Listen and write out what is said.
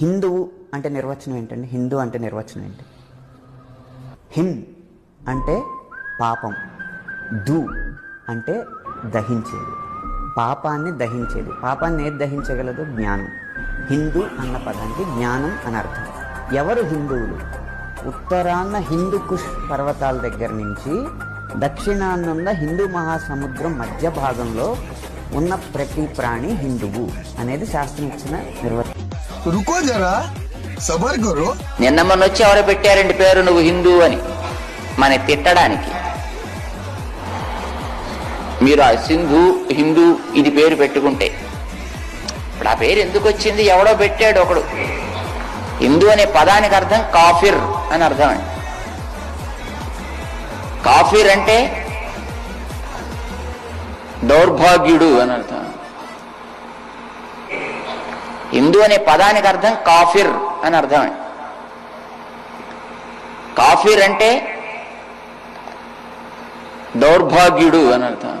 హిందువు అంటే నిర్వచనం ఏంటండి? హిందూ అంటే నిర్వచనం ఏంటి? హిం అంటే పాపం. దు అంటే దహించేది. పాపాన్ని దహించేది. పాపాన్ని ఏది దహించగలదు? జ్ఞానం. హిందూ అన్న పదానికి జ్ఞానం అని అర్థం. ఎవరు హిందువులు? ఉత్తరాన్న హిందూ కుష్ పర్వతాల దగ్గర నుంచి దక్షిణాన్నున్న హిందూ మహాసముద్రం మధ్య భాగంలో ఉన్న ప్రతి ప్రాణి హిందువు అనేది శాస్త్రం ఇచ్చిన నిర్వచనం. రుకో జరా. సబర్ గురు. నిన్న మొన్న వచ్చి ఎవరు పెట్టారండి పేరు నువ్వు హిందూ అని. మన తిట్టడానికి. మీరు ఆ సింధు హిందూ ఇది పేరు పెట్టుకుంటే. ఇప్పుడు ఆ పేరు ఎందుకు వచ్చింది? ఎవడో పెట్టాడు ఒకడు. హిందూ అనే పదానికి అర్థం కాఫిర్ అని అర్థం అండి. కాఫీర్ అంటే దౌర్భాగ్యుడు అని అర్థం. హిందూ అనే పదానికి అర్థం కాఫిర్ అని అర్థం కాఫిర్ అంటే దౌర్భాగ్యుడు అని అర్థం.